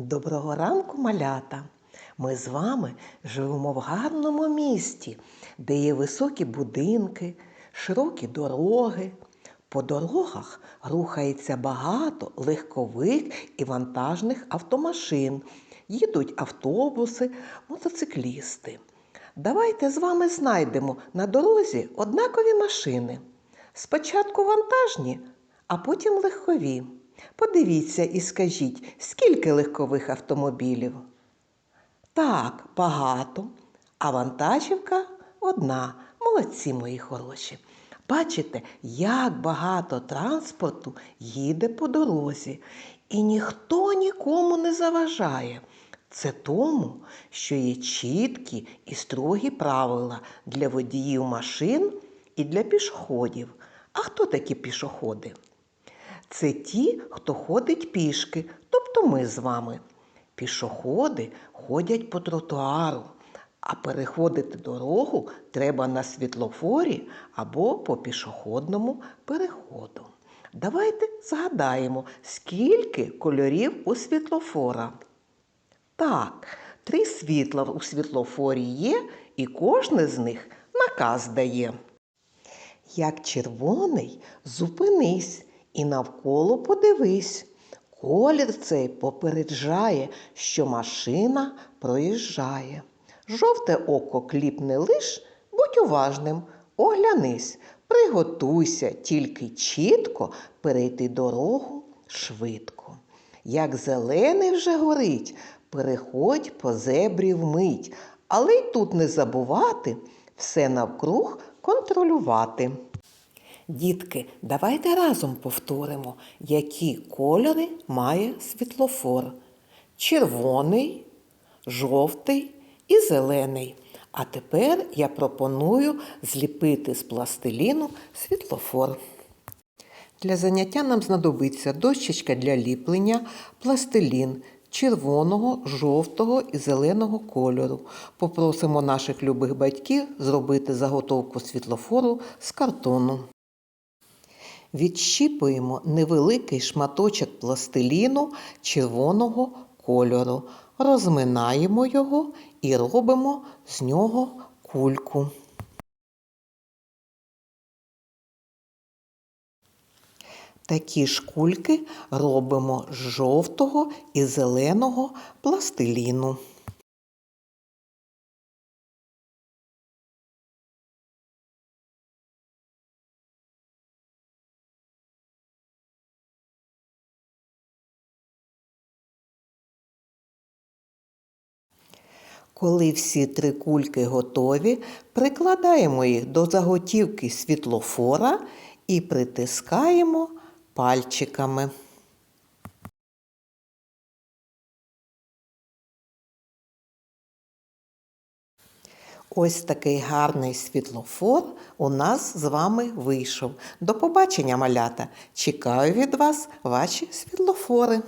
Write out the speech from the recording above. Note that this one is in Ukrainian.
Доброго ранку, малята! Ми з вами живемо в гарному місті, де є високі будинки, широкі дороги. По дорогах рухається багато легкових і вантажних автомашин. Їдуть автобуси, мотоциклісти. Давайте з вами знайдемо на дорозі однакові машини. Спочатку вантажні, а потім легкові. Подивіться і скажіть, скільки легкових автомобілів? Так, багато. А вантажівка одна. Молодці мої хороші. Бачите, як багато транспорту їде по дорозі, і ніхто нікому не заважає. Це тому, що є чіткі і строгі правила для водіїв машин і для пішоходів. А хто такі пішоходи? Це ті, хто ходить пішки, тобто ми з вами. Пішоходи ходять по тротуару, а переходити дорогу треба на світлофорі або по пішохідному переходу. Давайте згадаємо, скільки кольорів у світлофора. Так, три світла у світлофорі є, і кожне з них наказ дає. Як червоний, зупинись і навколо подивись. Колір цей попереджає, що машина проїжджає. Жовте око кліпне лиш, будь уважним, оглянись, приготуйся тільки чітко перейти дорогу швидко. Як зелений вже горить, переходь по зебрі вмить, але й тут не забувати все навкруг контролювати. Дітки, давайте разом повторимо, які кольори має світлофор: червоний, жовтий і зелений. А тепер я пропоную зліпити з пластиліну світлофор. Для заняття нам знадобиться дощечка для ліплення, пластилін червоного, жовтого і зеленого кольору. Попросимо наших любих батьків зробити заготовку світлофору з картону. Відщіпуємо невеликий шматочок пластиліну червоного кольору, розминаємо його і робимо з нього кульку. Такі ж кульки робимо з жовтого і зеленого пластиліну. Коли всі три кульки готові, прикладаємо їх до заготівки світлофора і притискаємо пальчиками. Ось такий гарний світлофор у нас з вами вийшов. До побачення, малята! Чекаю від вас ваші світлофори.